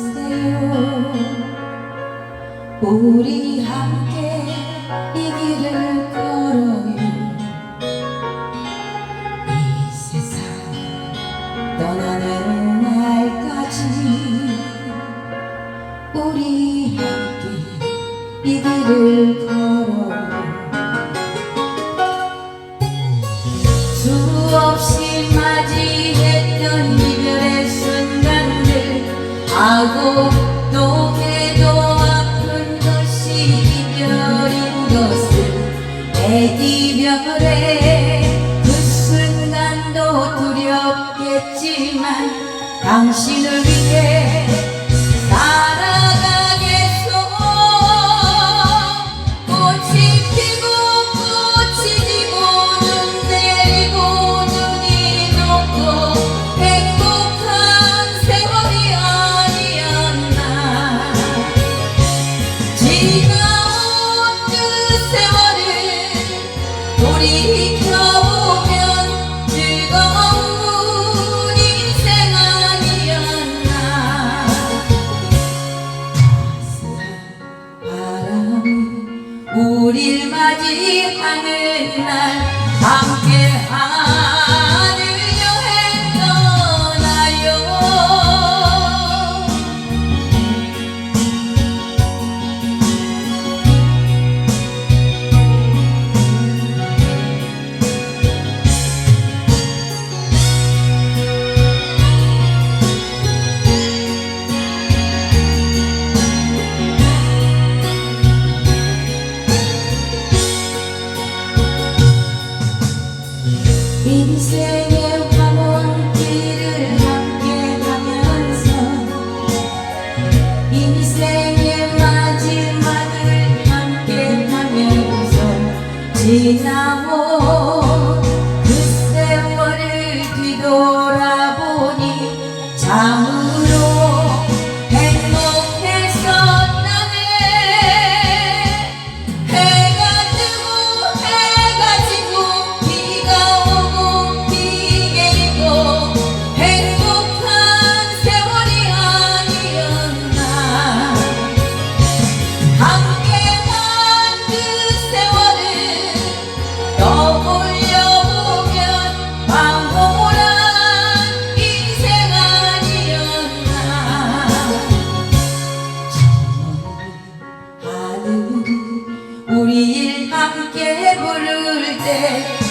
잡아주세요 우리 함께 이 길을 걸어요. 이 세상 떠나는 날까지 우리 함께 이 길을 걸어요. 수없이 맞이했던 이별의 순간들 하고 내 이별의 그 순간도 두렵겠지만 당신을 위해 돌이켜보면 즐거운 인생 아니었나. 바람이 우릴 맞이하는 날 함께 지나온 그 세월을 뒤돌아보니 참으로 우리 일 함께 부를 때